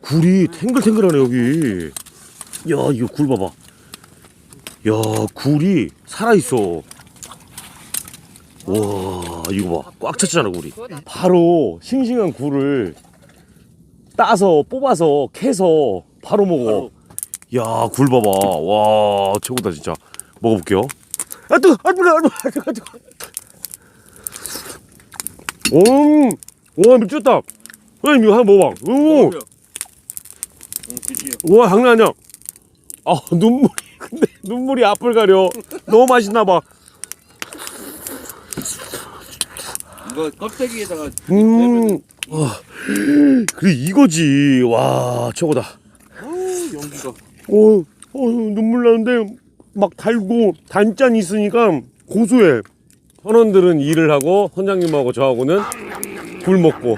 굴이 탱글탱글하네 여기. 야 이거 굴 봐봐. 야 굴이 살아있어. 와 이거 봐. 꽉 찼잖아 굴이. 바로 싱싱한 굴을 따서 뽑아서 캐서 바로 먹어. 야 굴 봐봐. 와 최고다 진짜. 먹어볼게요. 아 뜨거, 아 뜨거, 아 뜨거, 아 뜨거. 음, 와 미쳤다. 형님 이거 한번 먹어봐. 오, 와 장난 아니야. 아 눈물이 근데 눈물이 앞을 가려. 너무 맛있나 봐. 이거 껍데기에다가 음, 와, 그래 이거지. 와 최고다. 연기가 어, 어 눈물 나는데 막 달고 단짠 있으니까 고소해. 선원들은 일을 하고 선장님하고 저하고는 굴 먹고